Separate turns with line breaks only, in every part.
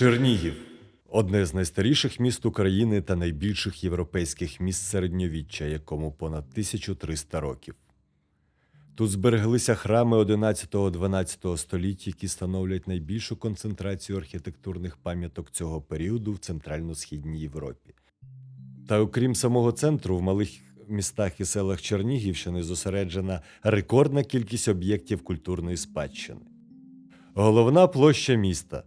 Чернігів одне з найстаріших міст України та найбільших європейських міст середньовіччя, якому понад 1300 років. Тут збереглися храми 11-12 століть, які становлять найбільшу концентрацію архітектурних пам'яток цього періоду в центрально-східній Європі. Та окрім самого центру, в малих містах і селах Чернігівщини зосереджена рекордна кількість об'єктів культурної спадщини. Головна площа міста.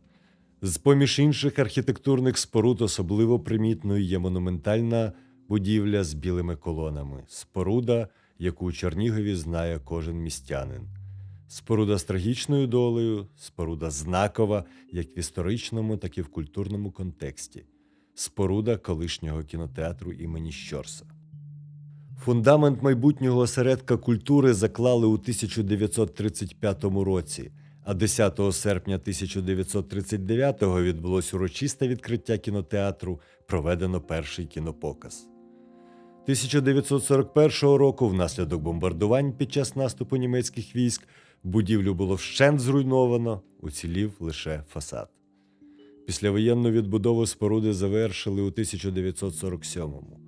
З поміж інших архітектурних споруд особливо примітною є монументальна будівля з білими колонами, споруда, яку у Чернігові знає кожен містянин. Споруда з трагічною долею, споруда знакова як в історичному, так і в культурному контексті, споруда колишнього кінотеатру імені Щорса. Фундамент майбутнього осередка культури заклали у 1935 році, а 10 серпня 1939-го відбулось урочисте відкриття кінотеатру, проведено перший кінопоказ. 1941 року, внаслідок бомбардувань під час наступу німецьких військ, будівлю було вщент зруйновано, уцілів лише фасад. Післявоєнну відбудову споруди завершили у 1947-му.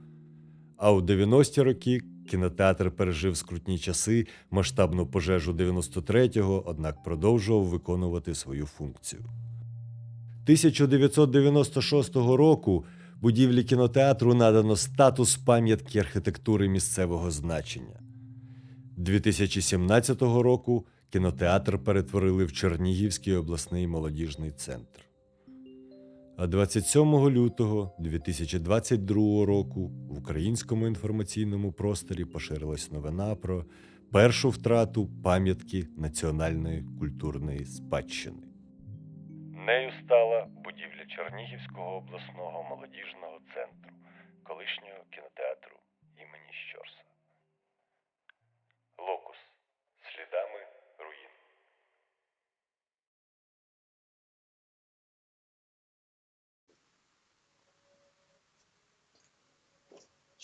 А у 90-ті роки кінотеатр пережив скрутні часи, масштабну пожежу 93-го, однак продовжував виконувати свою функцію. 1996 року будівлі кінотеатру надано статус пам'ятки архітектури місцевого значення. 2017 року кінотеатр перетворили в Чернігівський обласний молодіжний центр. А 27 лютого 2022 року в українському інформаційному просторі поширилась новина про першу втрату пам'ятки національної культурної спадщини. Нею стала будівля Чернігівського обласного молодіжного центру, колишнього кінотеатру імені Щорса. Локус слідами руїн.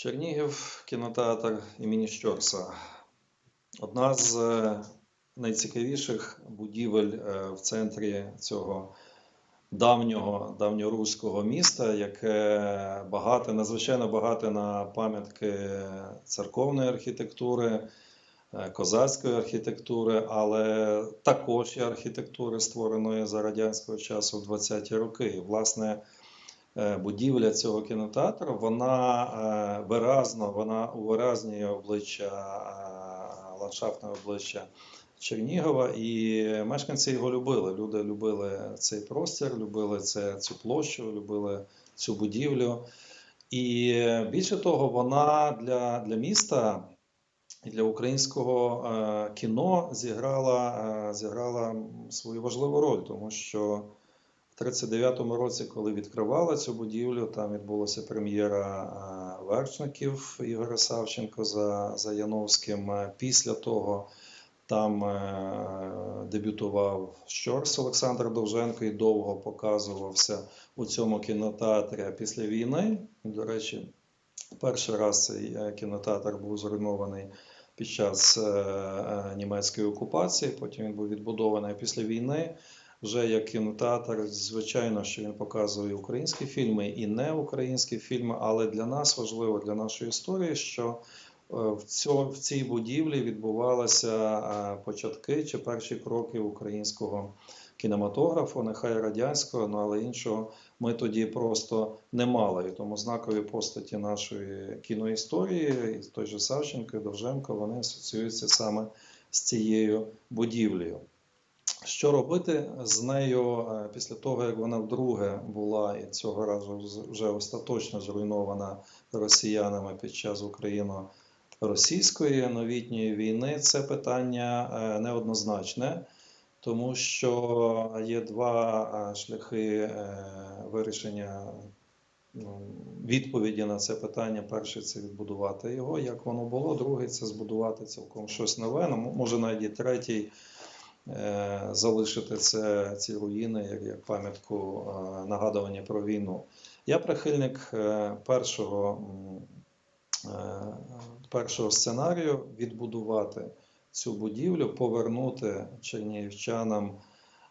Чернігів кінотеатр імені Щорса. Одна з е, найцікавіших будівель е, в центрі цього давнього давньоруського міста, яке багате, надзвичайно багате на пам'ятки церковної архітектури, е, козацької архітектури, але також і архітектури, створеної за радянського часу в 20-ті роки. Власне, будівля цього кінотеатру, вона е, виразно, вона увиразнює обличчя, е, ландшафтне обличчя Чернігова, і мешканці його любили. Люди любили цей простір, любили це, цю площу, любили цю будівлю. І більше того, вона для, для міста і для українського е, кіно зіграла, е, зіграла свою важливу роль, тому що 39-му році, коли відкривали цю будівлю, там відбулася прем'єра е, вершників Ігоря Савченко за, за Яновським. Е, Після того там е, дебютував Щорс Олександр Довженко і довго показувався у цьому кінотеатрі після війни. До речі, перший раз цей кінотеатр був зруйнований під час німецької окупації. Потім він був відбудований після війни. Вже як кінотеатр, звичайно, що він показує українські фільми і не українські фільми, але для нас важливо для нашої історії, що е, в, цій будівлі відбувалися е, початки чи перші кроки українського кінематографу, нехай радянського, ну але іншого ми тоді просто не мали. І тому знакові постаті нашої кіноісторії, той же Савченко, Довженко, вони асоціюються саме з цією будівлею. Що робити з нею е, після того, як вона вдруге була і цього разу вже остаточно зруйнована росіянами під час україно-російської новітньої війни? Це питання е, неоднозначне, тому що є два е, шляхи вирішення ну, відповіді на це питання. Перший це відбудувати його, як воно було. Другий це збудувати цілком щось нове. Ну, може навіть і третій залишити це, ці руїни як, як пам'ятку е, нагадування про війну. Я прихильник е, першого, е, першого сценарію відбудувати цю будівлю, повернути чернігівчанам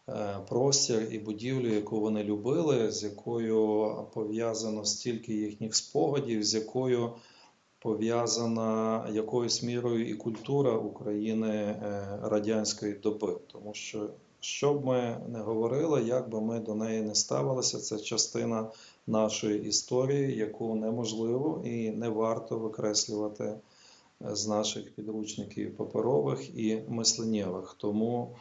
е, простір і будівлю, яку вони любили, з якою пов'язано стільки їхніх спогадів, з якою пов'язана якоюсь мірою і культура України е, радянської доби. Тому що, що б ми не говорили, як би ми до неї не ставилися, це частина нашої історії, яку неможливо і не варто викреслювати е, з наших підручників паперових і мисленнєвих. Тому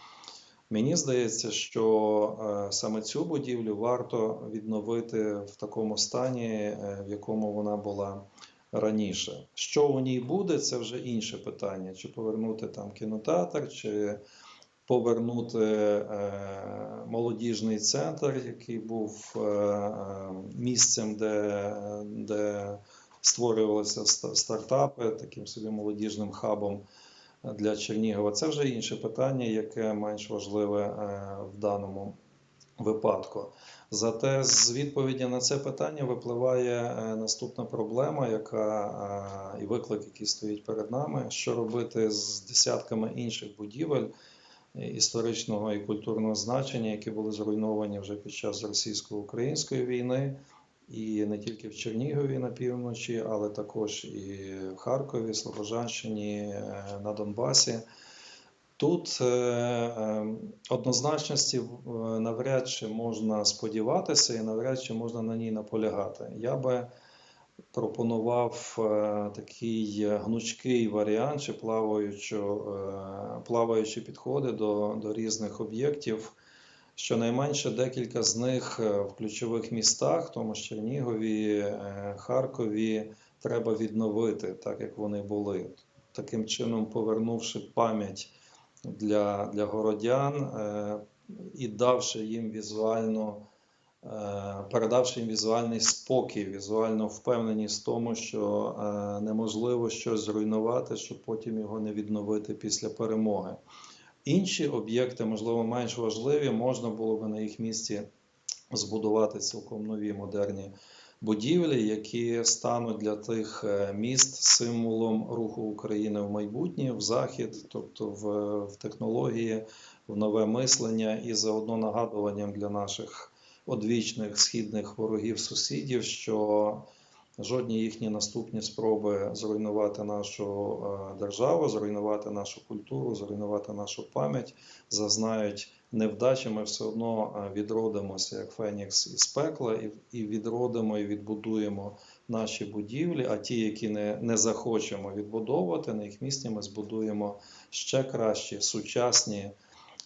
мені здається, що е, саме цю будівлю варто відновити в такому стані, в якому вона була раніше. Що у ній буде, це вже інше питання: чи повернути там кінотеатр, чи повернути е, молодіжний центр, який був е, е, місцем, де, де створювалися стартапи, таким собі молодіжним хабом для Чернігова. Це вже інше питання, яке менш важливе е, в даному випадку. Зате з відповіді на це питання випливає е, наступна проблема, яка е, і виклик, який стоїть перед нами, що робити з десятками інших будівель е, історичного і культурного значення, які були зруйновані вже під час російсько-української війни, і не тільки в Чернігові на півночі, але також і в Харкові, Слобожанщині, на Донбасі. Тут е, е, однозначності е, навряд чи можна сподіватися, і навряд чи можна на ній наполягати. Я би пропонував такий гнучкий варіант чи плаваючі підходи до, до різних об'єктів. Щонайменше декілька з них в ключових містах, тому ж Чернігові, Харкові, треба відновити так, як вони були. Таким чином, повернувши пам'ять для, для городян е, і давши їм візуально, е, передавши їм візуальний спокій, візуальну впевненість в тому, що е, неможливо щось зруйнувати, щоб потім його не відновити після перемоги. Інші об'єкти, можливо, менш важливі, можна було би на їх місці збудувати цілком нові модерні будівлі, які стануть для тих е, міст символом руху України в майбутнє, в захід, тобто в, в технології, в нове мислення і заодно нагадуванням для наших одвічних східних ворогів-сусідів, що жодні їхні наступні спроби зруйнувати нашу е, державу, зруйнувати нашу культуру, зруйнувати нашу пам'ять зазнають невдачі. Ми все одно е, відродимося як Фенікс із пекла, і, відродимо і відбудуємо наші будівлі. А ті, які не, не захочемо відбудовувати, на їх місці ми збудуємо ще кращі сучасні.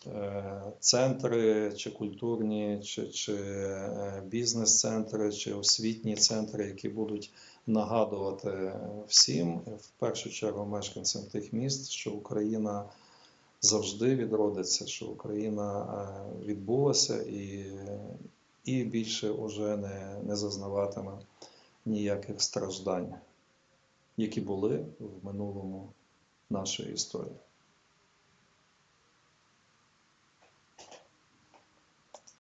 Е, Центри чи культурні, чи, чи е, бізнес-центри, чи освітні центри, які будуть нагадувати всім, в першу чергу мешканцям тих міст, що Україна завжди відродиться, що Україна е, відбулася і, і більше уже не, не зазнаватиме ніяких страждань, які були в минулому нашої історії.